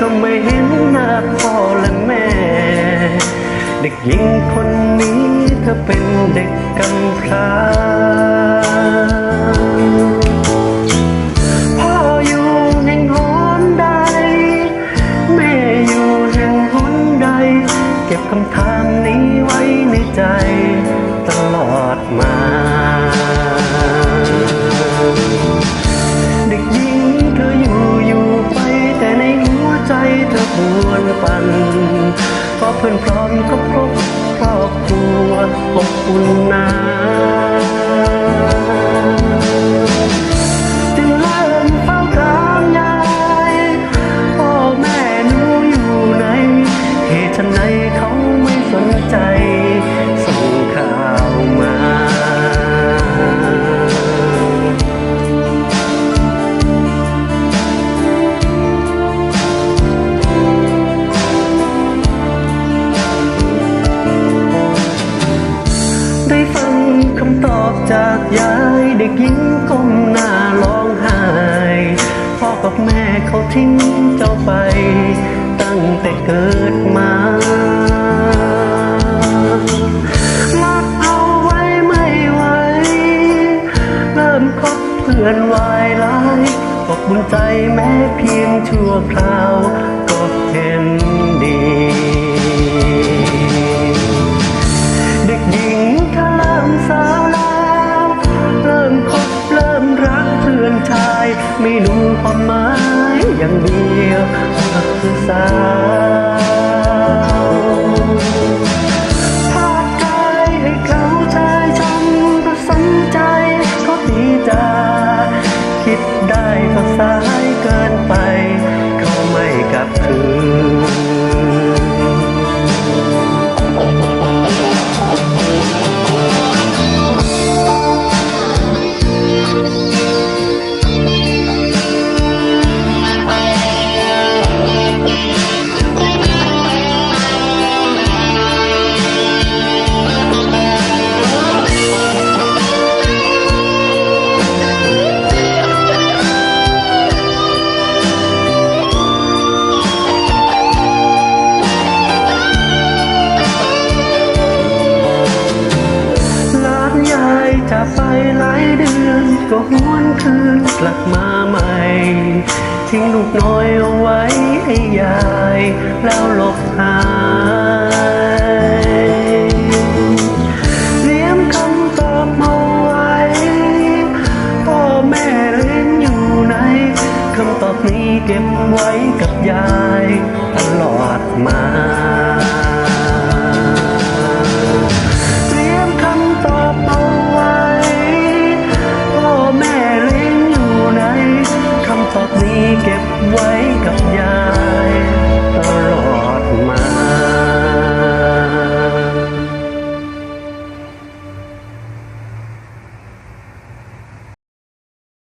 ก็ไม่เห็นหน้าพ่อและแม่ เด็กหญิงคนนี้เธอเป็นเด็กกำพร้าพ่ออยู่แห่งหนใด แม่อยู่แห่งหนใด เก็บคำถาม ปันเพราะเพื่อนพร้อมก็พบครอบครัวอบอุ่นนา ได้ฟังคำตอบจากยายเด็กหญิงก้มหน้าร้องไห้พ่อกับแม่เขาทิ้งเจ้าไป ตั้งแต่เกิดมารักเอาไว้ไม่ไหวเริ่มคบเพื่อนวายร้ายอบบุญใจแม้เพียงชั่วคราวก็เห็น ไม่รู้ความหมายอย่างเดียวสักคือสาวภาพกายให้เขาชายฉันก็สนใจก็ดีจาคิดได้ก็สา เดือนก็หวนคืนกลับมาใหม่ ทิ้งลูกน้อยเอาไว้ให้ยาย แล้วหลบหายเตรียมคำตอบมาไว้พ่อแม่เรียนอยู่ไหนคำตอบนี้เก็บไว้กับยาย ตลอดมา เก็บไว้กับยา